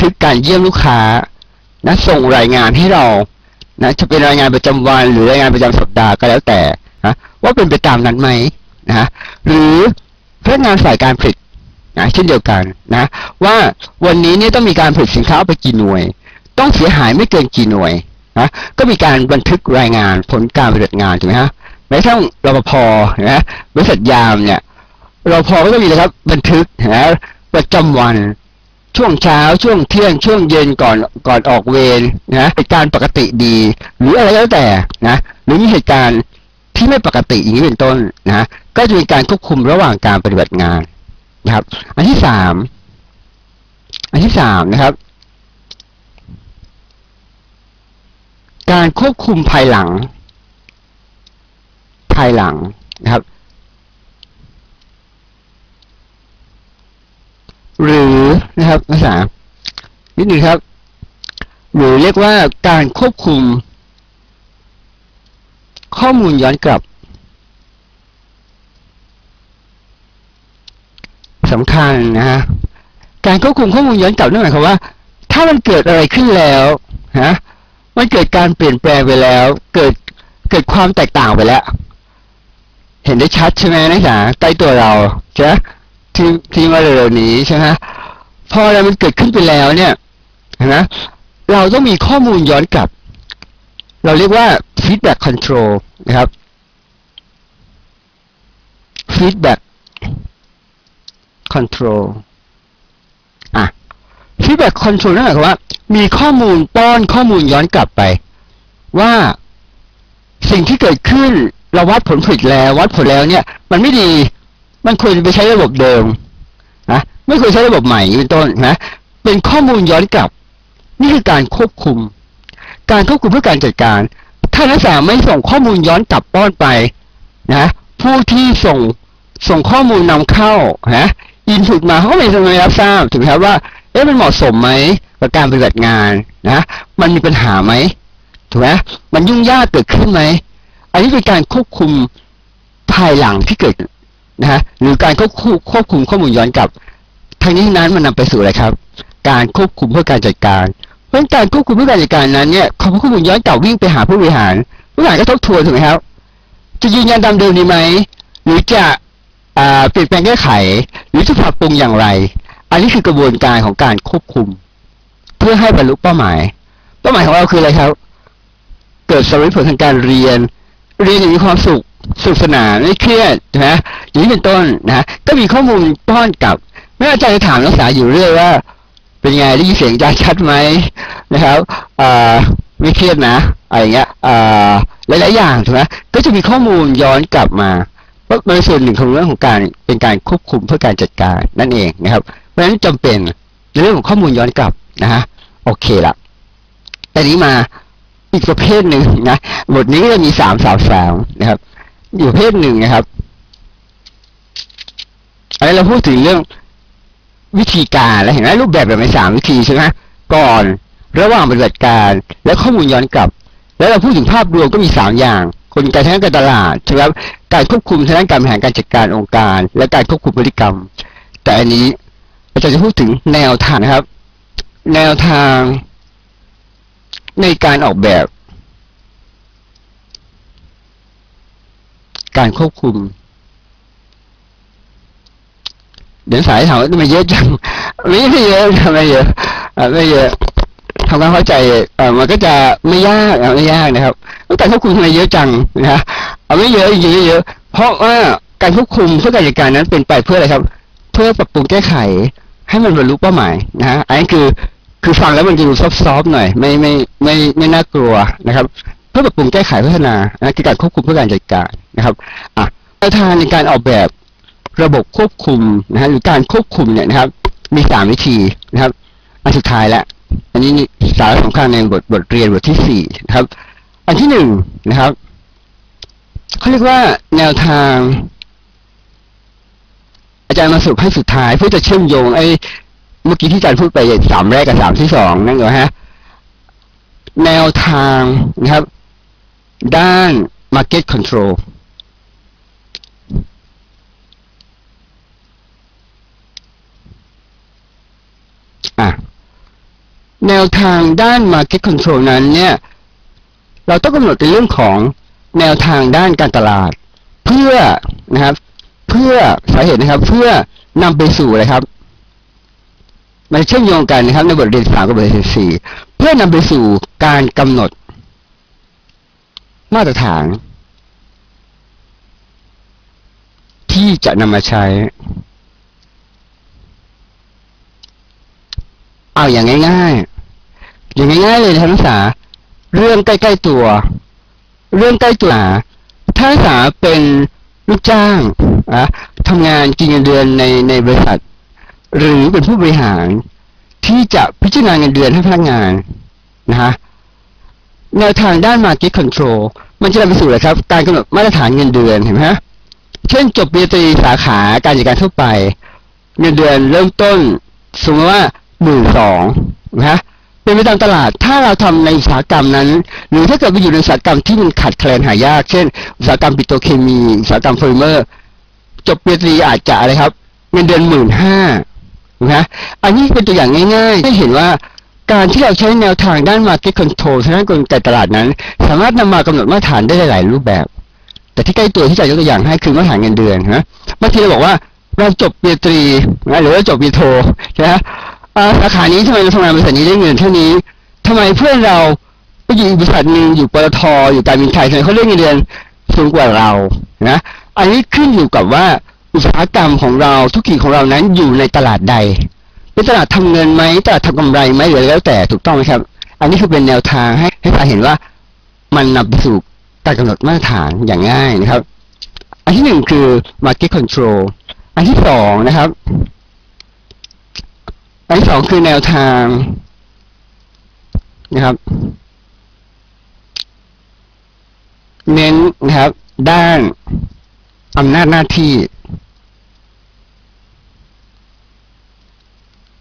ทึกการเยี่ยมลูกค้านะส่งรายงานให้เรานะจะเป็นรายงานประจำวัน หรือรายงานประจำสัปดาห์ก็แล้วแต่นะว่าเป็นไปตามนั้นไหมนะหรือพนักงานฝ่ายการผลิตนะเช่นเดียวกันนะ ว่าวันนี้เนี่ยต้องมีการผลิตสินค้าไปกี่หน่วย ต้องเสียหายไม่เกินกี่หน่วยนะก็มีการบันทึกรายงานผลการปฏิบัติงานถูกไหมฮะแม้กระทั่งรปภนะบริษัทยามเนี่ยรปภก็มีนะครับ บันทึกนะประจำวัน ช่วงเช้าช่วงเที่ยงช่วงเย็นก่อนก่อนออกเวรนะเหตุการณ์ปกติดี หรืออะไรก็แล้วแต่นะหรือมีเหตุการณ์ที่ไม่ปกติอย่างนี้เป็นต้นนะก็จะมีการควบคุมระหว่างการปฏิบัติงานนะครับ อันที่สามอันที่สามนะครับ การควบคุมภายหลัง ภายหลังนะครับ หรือ นะครับภาษานิดหนึ่งครับ หรือเรียกว่าการควบคุม ข้อมูลย้อนกลับสำคัญนะฮะการควบคุมข้อมูลย้อนกลับนั่นหมายความว่า ถ้ามันเกิดอะไรขึ้นแล้วฮะมันเกิดการเปลี่ยนแปลงไปแล้ว เกิดเกิดความแตกต่างไปแล้ว เห็นได้ชัดใช่ไหมนักศึกษาใกล้ตัวเราใช่ไหมที่ที่มาเร็วๆนี้ใช่ไหม พออะไรมันเกิดขึ้นไปแล้วเนี่ยนะเราต้องมีข้อมูลย้อนกลับ เราเรียกว่า feedback control นะครับ feedback control อะ feedback control นั่นหมายความว่า มีข้อมูลป้อนข้อมูลย้อนกลับไป ว่าสิ่งที่เกิดขึ้นเราวัดผลผลิตแล้ว วัดผลแล้วเนี่ย มันไม่ดีมันควรไปใช้ระบบเดิม นะไม่ควรใช้ระบบใหม่เป็นต้นนะ เป็นข้อมูลย้อนกลับ นี่คือการควบคุม การควบคุมเพื่อการจัดการ ถ้านักศึกษาไม่ส่งข้อมูลย้อนกลับป้อนไปนะ ผู้ที่ส่งส่งข้อมูลนำเข้านะอินพุตมาเขาก็ไม่ทำไมรับทราบถูกไหมครับว่าเอ๊ะมันเหมาะสมไหมกับการปฏิบัติงานนะ มันมีปัญหาไหมถูกไหมมันยุ่งยากเกิดขึ้นไหม อันนี้เป็นการควบคุมภายหลังที่เกิด นะฮะหรือการควบคุมควบคุมข้อมูลย้อนกลับทางนี้นั้นมันนำไปสู่อะไรครับ การควบคุมเพื่อการจัดการ เพราะการควบคุมเพื่อการจัดการนั้นเนี่ยข้อมูลย้อนกลับวิ่งไปหาผู้บริหาร ผู้บริหารก็ทบทวนถูกไหมครับ จะยืนยันตามเดิมดีไหมหรือจะเปลี่ยนแปลงแก้ไข หรือจะปรับปรุงอย่างไร อันนี้คือกระบวนการของการควบคุม เพื่อให้บรรลุเป้าหมาย เป้าหมายของเราคืออะไรครับ เกิดสมรรถผลทางการเรียน เรียนอย่างมีความสุข สุขสนานไม่เครียดนะอย่างนี้เป็นต้นนะก็มีข้อมูลป้อนกลับไม่อาจารย์จะถามนักศึกษาอยู่เรื่อยว่า เป็นไงได้ยินเสียงอาจารย์ชัดไหมนะครับไม่เครียดนะอะไรเงี้ยหลาย ๆ อย่างถูกไหมก็จะมีข้อมูลย้อนกลับมาเพราะเป็นส่วนหนึ่งของเรื่องของการเป็นการควบคุมเพื่อการจัดการนั่นเองนะครับ เพราะฉะนั้นจำเป็นในเรื่องของข้อมูลย้อนกลับนะฮะโอเคละแต่นี้มาอีกประเภทหนึ่งนะบทนี้ก็จะมีสามสาวสาวนะครับ อยู่เภทหนึ่งนะครับอันนี้เราพูดถึงเรื่องวิธีการแล้วเห็นไหมรูปแบบแบบในสามวิธีใช่ไหมก่อนระหว่างปฏิบัติการ และข้อมูลย้อนกลับ แล้วเราพูดถึงภาพรวมก็มีสามอย่างกลไกทางการตลาดใช่ไหมการควบคุมทางด้านการบริหารการจัดการองค์การ และการควบคุมพฤติกรรม แต่อันนี้อาจารย์จะพูดถึงแนวทางนะครับ แนวทางในการออกแบบ การควบคุม เดี๋ยวสายถามว่าทำไมเยอะจังไม่ไม่เยอะทำไมเยอะไม่เยอะทำความเข้าใจมันก็จะไม่ยากไม่ยากนะครับแต่ควบคุมทำไมเยอะจังนะฮะเอาไม่เยอะจริงๆเยอะ เพราะว่าการควบคุมเพื่อการจัดการนั้นเป็นไปเพื่ออะไรครับ เพื่อปรับปรุงแก้ไข ให้มันบรรลุเป้าหมายนะฮะอันนี้คือคือฟังแล้วมันจะดูซอฟๆหน่อย ไม่ไม่ไม่ไม่น่ากลัวนะครับ พื่อปรับปรุงแก้ไขพัฒนานะคือการควบคุมเพื่อการจัดการนะครับอะแนวทางในการออกแบบระบบควบคุมนะฮะหรือการควบคุมเนี่ยนะครับ มีสามวิธีนะครับ อันสุดท้ายแล้วอันนี้สาระสำคัญในบทบทเรียนบทที่สี่นะครับ อันที่หนึ่งนะครับเขาเรียกว่าแนวทาง อาจารย์มาสรุปให้สุดท้ายเพื่อจะเชื่อมโยงไอ้เมื่อกี้ที่อาจารย์พูดไปสามแรกกับสามที่สองนั่นเหรอฮะแนวทางนะครับ ด้าน Market Control อะแนวทางด้าน Market Control นั้นเนี่ย เราต้องกำหนดในเรื่องของแนวทางด้านการตลาด เพื่อนะครับ เพื่อสาเหตุนะครับ เพื่อนำไปสู่อะไรครับ มันเชื่อมโยงกันนะครับในบทเรียนสามกับบทเรียนสี่เพื่อนำไปสู่การกำหนด มาตรฐาน ที่จะนำมาใช้ เอาอย่างง่าย ๆ อย่างง่าย ๆ เลยนะครับนักศึกษา เรื่องใกล้ ๆ ตัว เรื่องใกล้ตัวถ้านักศึกษาเป็นลูกจ้างอะทำงานกินเงินเดือนในในบริษัท หรือเป็นผู้บริหาร ที่จะพิจารณาเงินเดือนให้พนักงานนะฮะแนวทางด้าน Market Control มันจะนำไปสู่อะไรครับ การกำหนดมาตรฐานเงินเดือนเห็นไหมฮะเช่นจบปริญญาตรีสาขาการจัดการทั่วไป เงินเดือนเริ่มต้นสมมติว่าหมื่นสองนะฮะเป็นไปตามตลาด ถ้าเราทำในอุตสาหกรรมนั้น หรือถ้าเกิดไปอยู่ในอุตสาหกรรมที่มันขาดแคลนหายาก เช่น อุตสาหกรรมปิโตรเคมี อุตสาหกรรมโพลิเมอร์ จบปริญญาตรีอาจจะอะไรครับ เงินเดือนหมื่นห้านะฮะอันนี้เป็นตัวอย่างง่ายๆให้เห็นว่า การที่เราใช้แนวทางด้าน Market Control ทางด้านกลไกตลาดนั้น สามารถนำมากำหนดมาตรฐานได้หลาย ๆ รูปแบบ แต่ที่ใกล้ตัวที่จะยกตัวอย่างให้คือมาตรฐานเงินเดือนนะบางทีเราบอกว่าเราจบปริญญาตรีนะหรือว่าจบปริญญาโทใช่ไหมสาขานี้ทำไมเราทำงานบริษัทนี้ได้เงินเท่านี้ทำไมเพื่อนเราไปอยู่บริษัทหนึ่งอยู่ปตทอยู่การบินไทยทำไมเขาเรียกเงินเดือนสูงกว่าเรานะอันนี้ขึ้นอยู่กับว่าอุตสาหกรรมของเราธุรกิจของเรานั้นอยู่ในตลาดใด เป็นตลาดทำเงินไหมตลาดทำกำไรไหมหรือแล้วแต่ถูกต้องไหมครับ อันนี้คือเป็นแนวทางให้ให้เราเห็นว่ามันนำไปสู่การกำหนดมาตรฐานอย่างง่ายนะครับ อันที่หนึ่งคือ market control อันที่สองนะครับ อันที่สองคือแนวทางนะครับ เน้นนะครับ ด้านอำนาจหน้าที่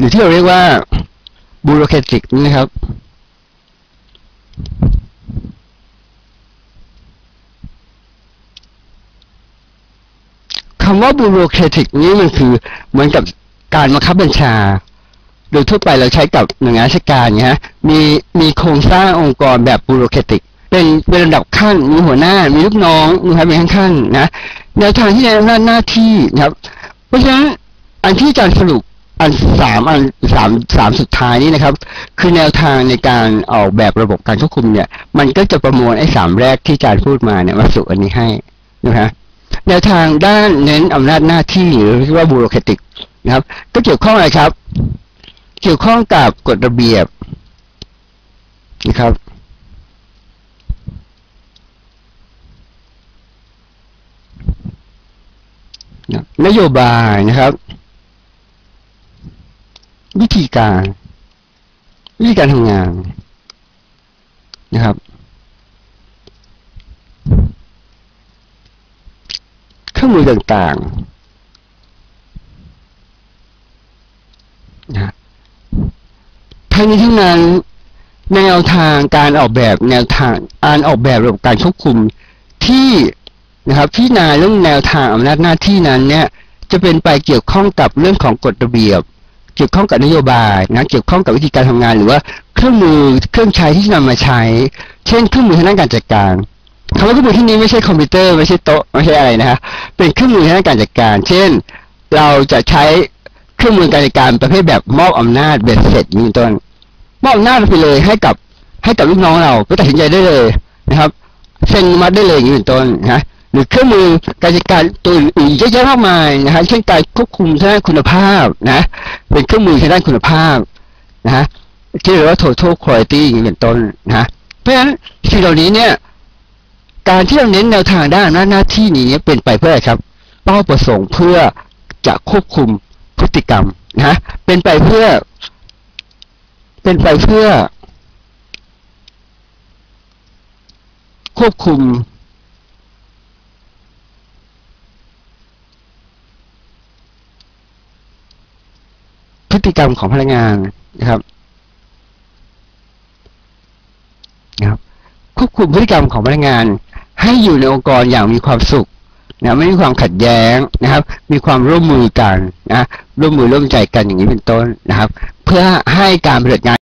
หรือที่เราเรียกว่าบูโร c คติกนะครับ คำว่าบูโร c คติกนี้มันคือเหมือนกับการบังคับบัญชา โดยทั่วไปเราใช้กับหน่วยงานราชการนี่ยฮะมีมีโครงสร้างองค์กรแบบบูโร c คติก เป็นเป็นระดับขั้นมีหัวหน้า มีลูกน้องนะครับมีขั้นๆนะแนวทางที่จะหน้าหน้าที่นะครับ เพราะฉะนั้นอันที่อาจารย์สรุป อันสามอันสามสามสุดท้ายนี้นะครับ คือแนวทางในการออกแบบระบบการควบคุมเนี่ย มันก็จะประมวลไอ้สามแรกที่อาจารย์พูดมาเนี่ยมาสู่อันนี้ให้นะฮะแนวทางด้านเน้นอำนาจหน้าที่หรือเรียกว่าบูโร c คติกนะครับ ก็เกี่ยวข้องอะไรครับ เกี่ยวข้องกับกฎระเบียบนะครับนโยบายนะครับ วิธีการ วิธีการทำงานนะครับ เครื่องมือต่างๆนะทั้งนี้ทั้งนั้นแนวทางการออกแบบแนวทางการออกแบบระบบการควบคุมที่นะครับพิจารณาเรื่องแนวทางอำนาจหน้าที่นั้นเนี่ยจะเป็นไปเกี่ยวข้องกับเรื่องของกฎระเบียบ กี่ยวข้องกับนโยบายนะเกี่ยวข้องกับวิธีการทำงาน หรือว่าเครื่องมือเครื่องใช้ที่จะนำมาใช้ เช่น เครื่องมือทางด้านการจัดการคำว่าเครื่องมือที่นี้ไม่ใช่คอมพิวเตอร์ไม่ใช่โต๊ะไม่ใช่อะไรนะฮะเป็นเครื่องมือทางด้านการจัดการ เช่น เราจะใช้เครื่องมือการจัดการประเภทแบบมอบอำนาจเบ็ดเสร็จนี้เป็นต้นมอบอำนาจไปเลยให้กับให้กับลูกน้องเราไปตัดสินใจได้เลยนะครับเซ็นมาได้เลยอย่างนี้เป็นต้นนะ หรือเครื่องมือการจัดการตัวอื่นๆเยอะแยะมากมายนะฮะเช่นการควบคุมทางด้านคุณภาพนะเป็นเครื่องมือทางด้านคุณภาพนะฮะที่เรียกว่า total quality อย่างนี้เป็นต้นนะเพราะฉะนั้นสิ่งเหล่านี้เนี่ยการที่เราเน้นแนวทางด้านหน้าหน้าที่นี้เป็นไปเพื่ออะไรครับ เป้าประสงค์เพื่อจะควบคุมพฤติกรรมนะเป็นไปเพื่อ เป็นไปเพื่อ ควบคุม ติกรรมของพนักงานนะครับนะครับ ควบคุมพฤติกรรมของพนักงาน ให้อยู่ในองค์กรอย่างมีความสุขนะไม่มีความขัดแย้งนะครับ มีความร่วมมือกันนะร่วมมือร่วมใจกันอย่างนี้เป็นต้นนะครับ เพื่อให้การปฏิบัติงาน